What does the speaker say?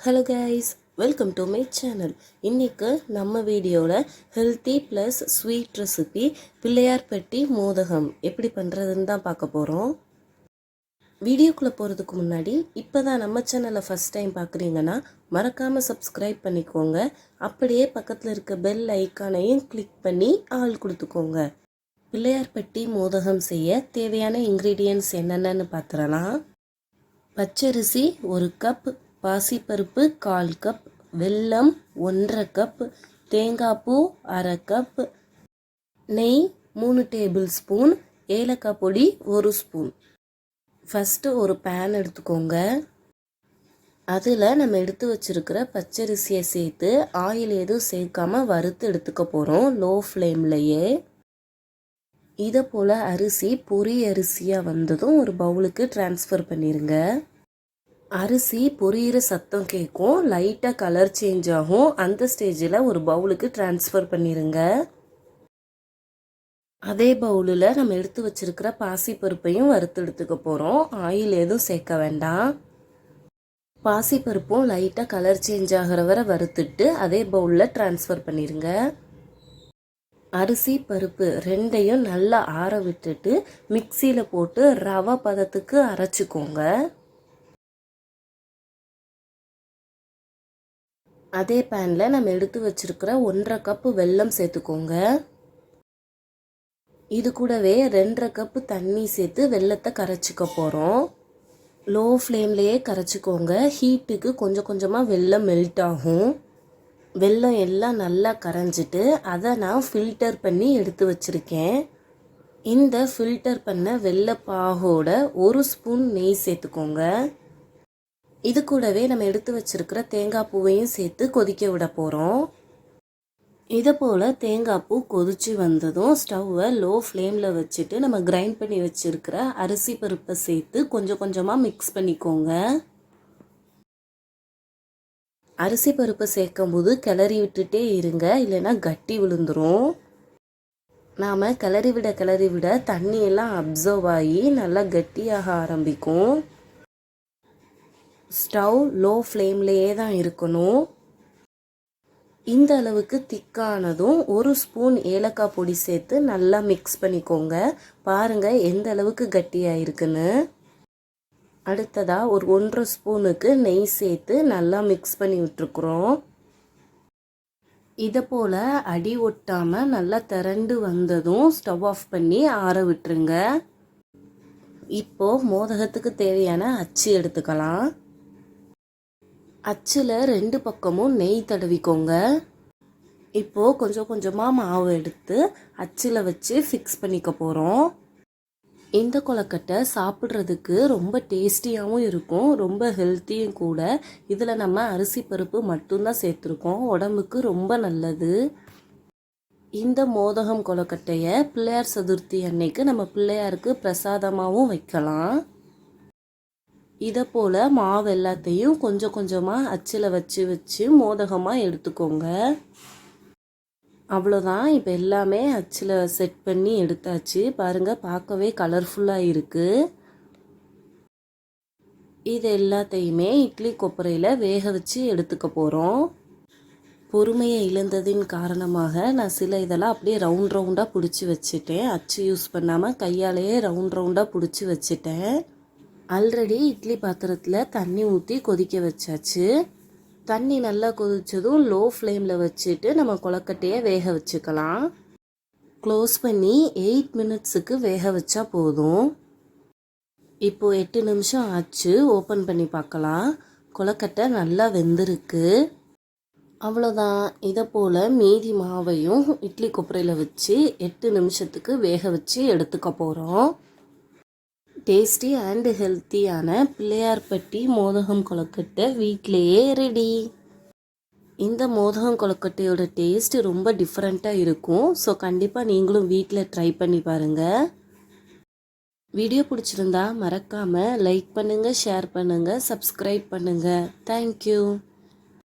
Hello guys welcome to my channel இன்றைக்கு நம்ம வீடியோவில் healthy plus sweet recipe Pillaiyarpatti மோதகம் எப்படி பண்ணுறதுன்னு தான் பார்க்க போகிறோம் வீடியோக்குள்ளே போகிறதுக்கு முன்னாடி இப்போ தான் நம்ம சேனலை ஃபஸ்ட் டைம் பார்க்குறீங்கன்னா மறக்காமல் சப்ஸ்கிரைப் பண்ணிக்கோங்க. அப்படியே பக்கத்தில் இருக்க பெல் ஐக்கானையும் கிளிக் பண்ணி ஆள் கொடுத்துக்கோங்க. பிள்ளையார்பட்டி மோதகம் செய்ய தேவையான இன்க்ரீடியன்ட்ஸ் என்னென்னு பார்த்துடலாம். பச்சரிசி ஒரு கப் பாசிப்பருப்பு கால் கப் வெல்லம் ஒன்றரை கப் தேங்காய்ப்பூ அரை கப் நெய் மூணு டேபிள் ஸ்பூன் ஏலக்காய் பொடி ஒரு ஸ்பூன். ஃபஸ்ட்டு ஒரு பேன் எடுத்துக்கோங்க. அதில் நம்ம எடுத்து வச்சுருக்கிற பச்சரிசியை சேர்த்து ஆயில் எதுவும் சேர்க்காம வறுத்து எடுத்துக்க போகிறோம் லோ ஃப்ளேம்லையே இதை போல் அரிசி பொரி அரிசியாக வந்ததும் ஒரு பவுலுக்கு ட்ரான்ஸ்ஃபர் பண்ணிடுங்க அரிசி பொரியிற சத்தம் கேட்கும் லைட்டாக கலர் சேஞ்ச் ஆகும். அந்த ஸ்டேஜில் ஒரு பவுலுக்கு ட்ரான்ஸ்ஃபர் பண்ணிடுங்க அதே பவுலில் நம்ம எடுத்து வச்சிருக்கிற பாசிப்பருப்பையும் வறுத்து எடுத்துக்க போகிறோம் ஆயில் எதுவும் சேர்க்க வேண்டாம். பாசிப்பருப்பும் லைட்டாக கலர் சேஞ்ச் ஆகிற வரை வறுத்துட்டு அதே பவுலில் ட்ரான்ஸ்ஃபர் பண்ணிடுங்க அரிசி பருப்பு ரெண்டையும் நல்லா ஆற விட்டுட்டு மிக்சியில் போட்டு ரவை பதத்துக்கு அரைச்சிக்கோங்க. அதே பேனில் நம்ம எடுத்து வச்சுருக்கிற ஒன்றரை கப்பு வெல்லம் சேர்த்துக்கோங்க. இது கூடவே ரெண்டரை கப்பு தண்ணி சேர்த்து வெள்ளத்தை கரைச்சிக்க போகிறோம் லோ ஃப்ளேம்லேயே கரைச்சிக்கோங்க. ஹீட்டுக்கு கொஞ்சம் கொஞ்சமாக வெள்ளம் மெல்ட் ஆகும். வெள்ளம் எல்லாம் நல்லா கரைஞ்சிட்டு அதை நான் ஃபில்டர் பண்ணி எடுத்து வச்சுருக்கேன். இந்த ஃபில்டர் பண்ண வெள்ளைப்பாகோட ஒரு ஸ்பூன் நெய் சேர்த்துக்கோங்க. இது கூடவே நம்ம எடுத்து வச்சிருக்கிற தேங்காய் பூவையும் சேர்த்து கொதிக்க விட போகிறோம் இதை போல் தேங்காய் பூ கொதிச்சு வந்ததும் ஸ்டவ்வை லோ ஃப்ளேமில் வச்சுட்டு நம்ம கிரைண்ட் பண்ணி வச்சுருக்கிற அரிசி பருப்பை சேர்த்து கொஞ்சம் கொஞ்சமாக மிக்ஸ் பண்ணிக்கோங்க. அரிசி பருப்பை சேர்க்கும்போது கிளறி விட்டுட்டே இருங்க இல்லைன்னா கட்டி விழுந்துடும் நாம் கிளறி விட கிளறி விட தண்ணியெல்லாம் அப்சர்வ் ஆகி நல்லா கட்டியாக ஆரம்பிக்கும். ஸ்டவ் லோ ஃப்ளேம்லேயே தான் இருக்கணும். இந்த அளவுக்கு திக்கானதும் ஒரு ஸ்பூன் ஏலக்காய் பொடி சேர்த்து நல்லா மிக்ஸ் பண்ணிக்கோங்க. பாருங்கள் எந்த அளவுக்கு கட்டியாக இருக்குன்னு. அடுத்ததாக ஒரு ஒன்றரை ஸ்பூனுக்கு நெய் சேர்த்து நல்லா மிக்ஸ் பண்ணி விட்டுருக்குறோம். இதை போல் அடி ஒட்டாமல் நல்லா திரண்டு வந்ததும் ஸ்டவ் ஆஃப் பண்ணி ஆற விட்டுருங்க. இப்போது மோதகத்துக்கு தேவையான அச்சு எடுத்துக்கலாம். அச்சில் ரெண்டு பக்கமும் நெய் தடவிக்கோங்க. இப்போது கொஞ்சம் கொஞ்சமாக மாவு எடுத்து அச்சில் வச்சு ஃபிக்ஸ் பண்ணிக்க போகிறோம் இந்த கொலக்கட்டை சாப்பிட்றதுக்கு ரொம்ப டேஸ்டியாகவும் இருக்கும் ரொம்ப ஹெல்த்தியும் கூட. இதில் நம்ம அரிசி பருப்பு மட்டும்தான் சேர்த்துருக்கோம் உடம்புக்கு ரொம்ப நல்லது. இந்த மோதகம் கொலக்கட்டையை பிள்ளையார் சதுர்த்தி அன்னைக்கு நம்ம பிள்ளையாருக்கு பிரசாதமாகவும் வைக்கலாம். இதை போல் மாவு எல்லாத்தையும் கொஞ்சம் கொஞ்சமாக அச்சில் வச்சு வச்சு மோதகமாக எடுத்துக்கோங்க. அவ்வளோதான் இப்போ எல்லாமே அச்சில் செட் பண்ணி எடுத்தாச்சு. பாருங்கள் பார்க்கவே கலர்ஃபுல்லாக இருக்குது இது எல்லாத்தையுமே இட்லி கொப்பரையில் வேக வச்சு எடுத்துக்க போகிறோம் பொறுமையை இழந்ததின் காரணமாக நான் சில இதெல்லாம் அப்படியே ரவுண்ட் ரவுண்டாக பிடிச்சி வச்சுட்டேன். அச்சு யூஸ் பண்ணாமல் கையாலேயே ரவுண்ட் ரவுண்டாக பிடிச்சி வச்சுட்டேன். ஆல்ரெடி இட்லி பாத்திரத்தில் தண்ணி ஊற்றி கொதிக்க வச்சாச்சு. தண்ணி நல்லா கொதித்ததும் லோ ஃப்ளேமில் வச்சுட்டு நம்ம கொலக்கட்டையை வேக வச்சுக்கலாம். க்ளோஸ் பண்ணி எயிட் மினிட்ஸுக்கு வேக வச்சா போதும். இப்போது எட்டு நிமிஷம் ஆச்சு ஓப்பன் பண்ணி பார்க்கலாம். கொலக்கட்டை நல்லா வெந்திருக்கு. அவ்வளோதான் இதை போல் மீதி மாவையும் இட்லி கொப்பரையில் வச்சு எட்டு நிமிஷத்துக்கு வேக வச்சு எடுத்துக்க போகிறோம் டேஸ்டி அண்டு ஹெல்த்தியான பிள்ளையார்பட்டி மோதகம் கொழுக்கட்டை வீட்டிலையே ரெடி இந்த மோதகம் கொழுக்கட்டையோட டேஸ்ட் ரொம்ப டிஃப்ரெண்ட்டாக இருக்கும். ஸோ கண்டிப்பாக நீங்களும் வீட்டில் ட்ரை பண்ணி பாருங்கள் வீடியோ பிடிச்சிருந்தா மறக்காமல் லைக் பண்ணுங்கள் ஷேர் பண்ணுங்கள் சப்ஸ்கிரைப் பண்ணுங்கள் தேங்க்யூ